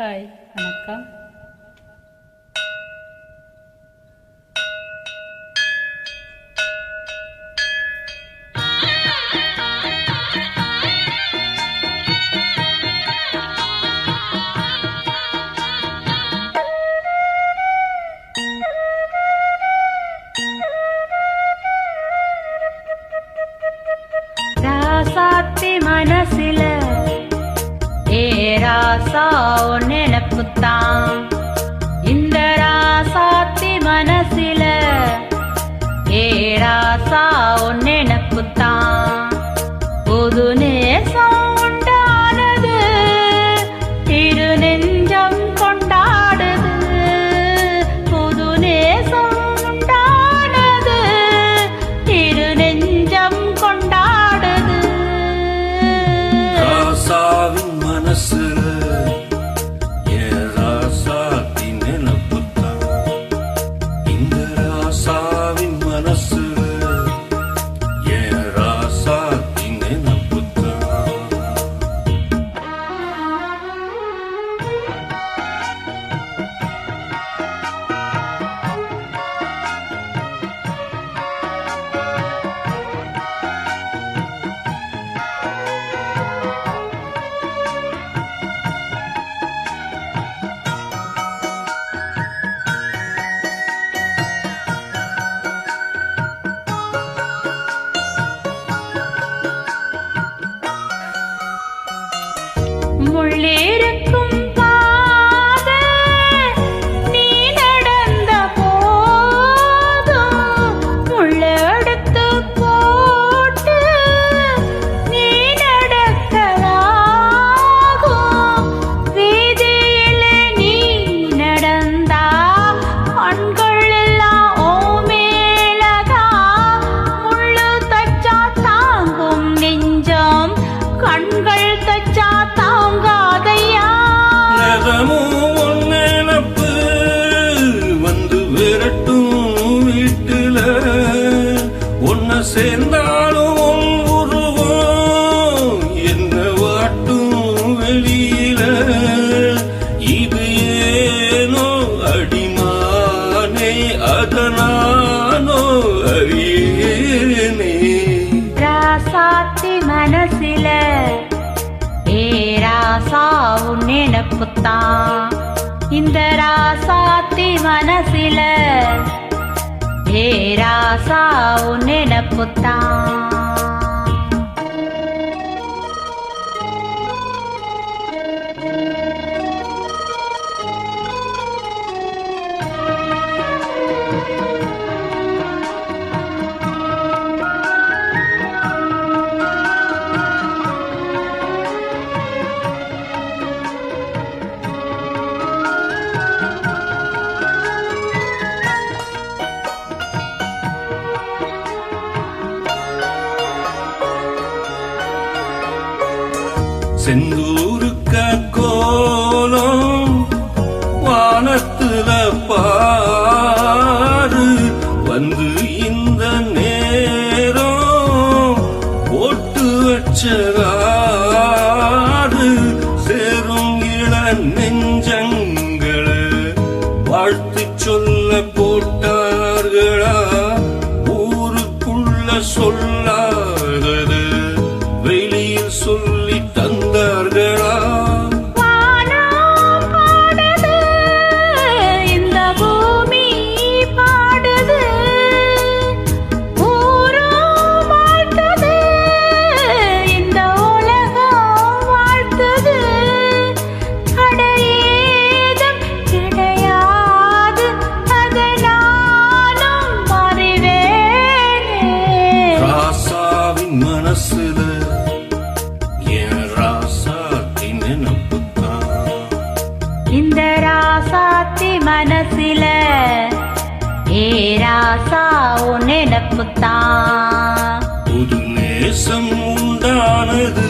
Hi வணக்கம் ராசாத்தி மனசில ஏ ராசா உன் நினப்புத்தான் இந்த ராசாத்தி மனசில ஏ ராசா உன் நினப்புத்தான் புது நேசம் உண்டானது இரு நெஞ்சம் கொண்டாடுது. புது நேசம் உண்டானது நெஞ்சம் கொண்டாடுது. ராசாவின் உள்ளேற ராசா உன் நினப்புத்தான் இந்த ராசாத்தி மனசில ஏ ராசா உன் நினப்புத்தான் செந்தூருக்க கோலம் வானத்துல பாரு. வந்து இந்த நேரம் போட்டு வச்சதாரு. சேரும் இள நெஞ்சங்களை வாழ்த்து சொல்ல போட்டார்களா? ஊருக்குள்ள சொல்ல மனசுல என் ராசாத்தி நினப்புத்தான் இந்த ராசாத்தி மனசில ஏ ராசா உன் நினப்புத்தான் புது நேசம் உண்டானது.